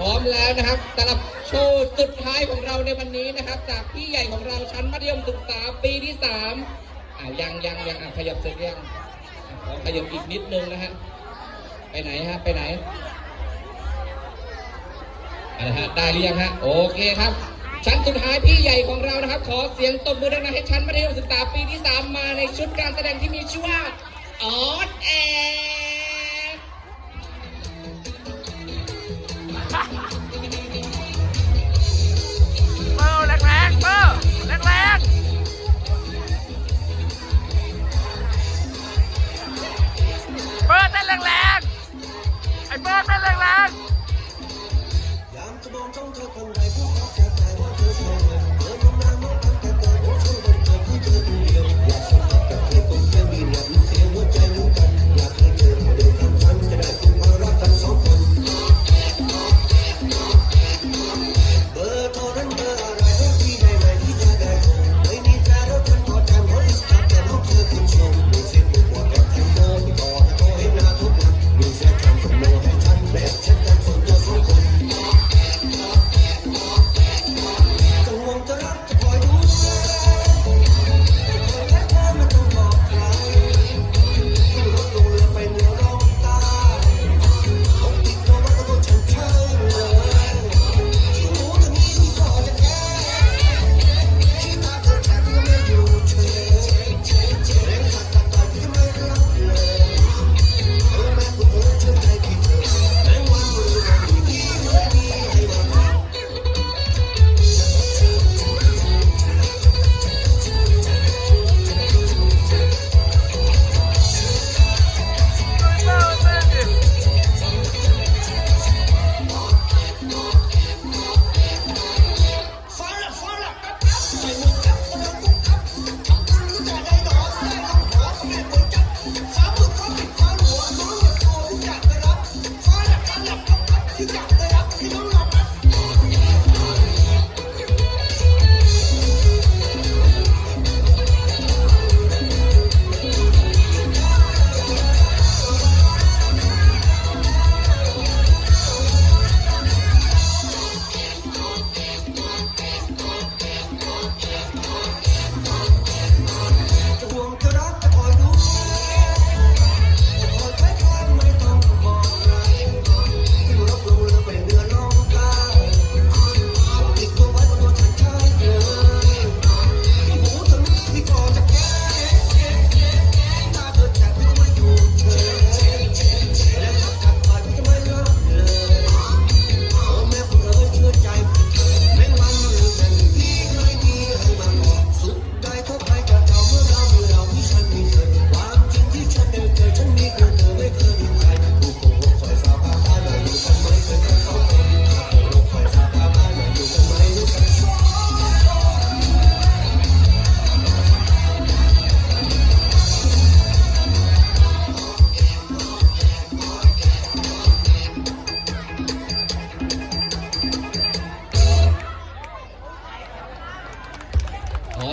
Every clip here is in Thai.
พร้อมแล้วนะครับสำหรับโชว์สุดท้ายของเราในวันนี้นะครับ จากพี่ใหญ่ของเราชั้นมัธยมศึกษาปีที่สามยังยังยังขยับเสร็จยังขอขยับอีกนิดนึงนะฮะไปไหนฮะไปไหนอะนะฮะได้หรือยังฮะโอเคครับ ชั้นสุดท้ายพี่ใหญ่ของเรานะครับ ขอเสียงตบมือดังๆให้ชั้นมัธยมศึกษาปีที่สามมาในชุดการแสดงที่มีชื่อว่าออดแอ ใดผู้รักจะแต่ว่าเธอเธอ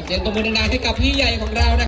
เสียงตบมือดังๆให้กับพี่ใหญ่ของเรานะ